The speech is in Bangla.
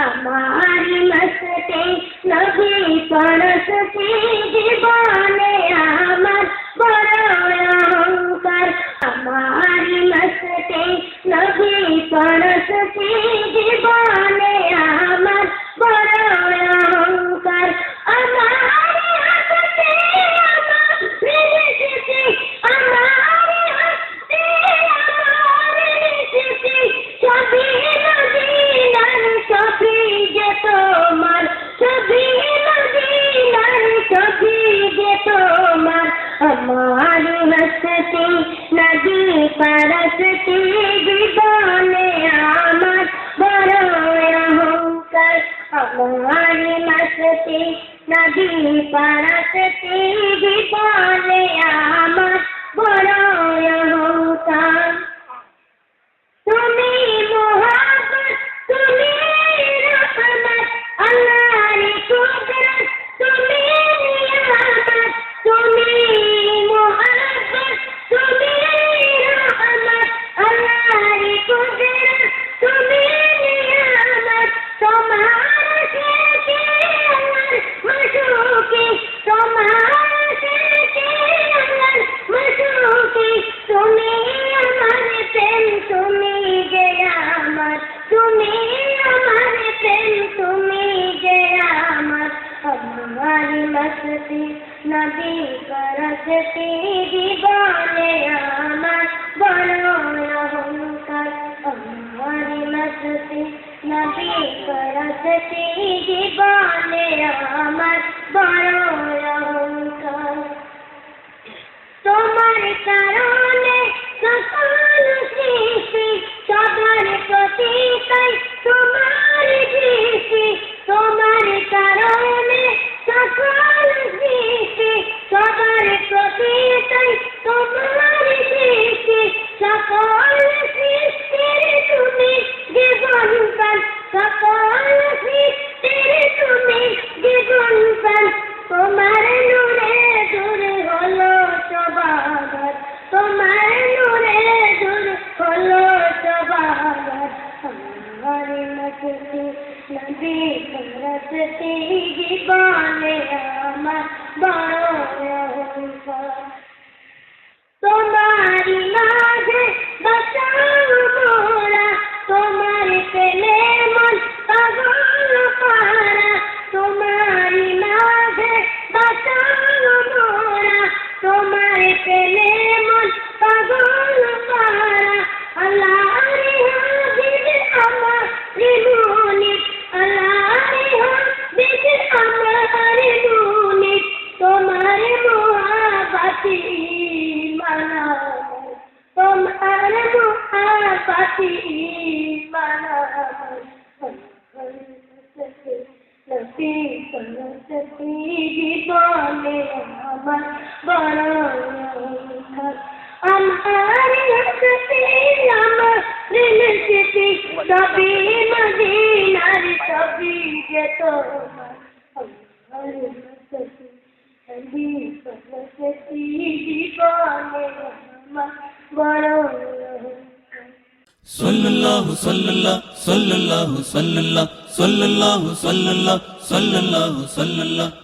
हमार मस्ते नबी परस सके दीवाने आ मारू हसते नदी परसते दीवाने आमद बराया होकर। हमारी मस्ती नदी परसती दीवाने आमद। बसती नदी करसती दीवाने आमर बनो होकर हमारी मस्ती नदी करसती दीवाने आमर बनो সকল সৃষ্টির তুমি জীবন পান সকল সৃষ্টির তুমি জীবন পান তোমার নূরে দূর হলো সবাগত তোমার নূরে দূর হলো সবাগত আমার মস্তি নদী করসতি জীবনে আমার বড় পেলে মন পাগল পারা। আল্লাহ রে হাবিব আমার রিমুনি। আল্লাহ রে হাবিব আমার রিমুনি। তোমার মোহাবাতি মানা তোমার মোহাবাতি মানা জীবনে আমার বড় sallallahu sallallahu sallallahu sallallahu sallallahu sallallahu